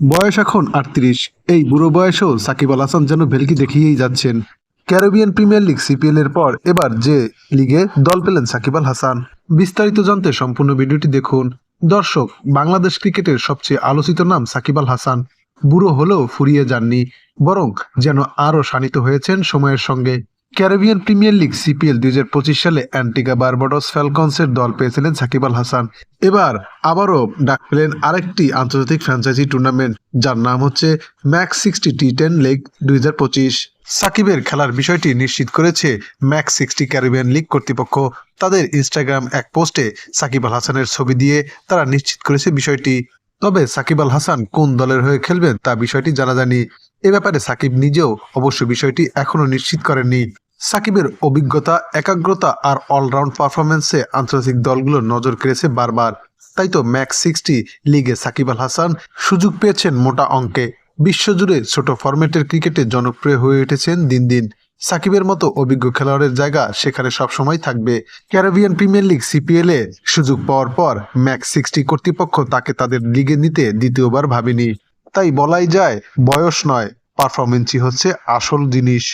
বয়স এখন আটত্রিশ। এই বুড়ো বয়সেও সাকিব আল হাসান যেন ভেলকি দেখিয়েই যাচ্ছেন। ক্যারিবিয়ান প্রিমিয়ার লিগ সিপিএল এর পর এবার যে লিগে দল পেলেন সাকিব আল হাসান। বিস্তারিত জানতে সম্পূর্ণ ভিডিওটি দেখুন। দর্শক, বাংলাদেশ ক্রিকেটের সবচেয়ে আলোচিত নাম সাকিব আল হাসান। বুড়ো হলেও ফুরিয়ে যাননি, বরং যেন আরও শানিত হয়েছেন সময়ের সঙ্গে। ক্যারিবিয়ান প্রিমিয়ার লিগ সিপিএল দুই হাজার পঁচিশ সালে অ্যান্টিগা বারবাডস ফ্যালকনসের দল পেয়েছিলেন সাকিব আল হাসান। এবার আবারও ডাক পেলেন আরেকটি আন্তর্জাতিক ফ্র্যাঞ্চাইজি টুর্নামেন্ট, যার নাম হচ্ছে max sixty T ten league দুই হাজার পঁচিশ। সাকিবের খেলার বিষয়টি নিশ্চিত করেছে ম্যাক্স সিক্সটি ক্যারিবিয়ান লিগ কর্তৃপক্ষ। তাদের ইনস্টাগ্রাম এক পোস্টে সাকিব আল হাসানের ছবি দিয়ে তারা নিশ্চিত করেছে বিষয়টি। তবে সাকিব আল হাসান কোন দলের হয়ে খেলবেন তা বিষয়টি জানা যায়নি এ ব্যাপারে সাকিব নিজেও অবশ্য বিষয়টি এখনও নিশ্চিত করেননি। সাকিবের অভিজ্ঞতা, একাগ্রতা আর অলরাউন্ড পারফরমেন্সে আন্তর্জাতিক দলগুলো নজর কেড়েছে বারবার। তাই তো ম্যাক্স সিক্সটি লিগে সাকিব আল হাসান সুযোগ পেয়েছেন মোটা অঙ্কে। বিশ্বজুড়ে ছোট ফরম্যাটের ক্রিকেটে জনপ্রিয় হয়ে উঠেছেন দিন দিন। সাকিবের মতো অভিজ্ঞ খেলোয়াড়ের জায়গা সেখানে সবসময় থাকবে। ক্যারিবিয়ান প্রিমিয়ার লিগ সিপিএল এ সুযোগ পাওয়ার পর ম্যাক্স সিক্সটি কর্তৃপক্ষ তাকে তাদের লিগে নিতে দ্বিতীয়বার ভাবেনি। তাই বলাই যায় বয়স নয়। পারফরমেন্সই হচ্ছে আসল জিনিস।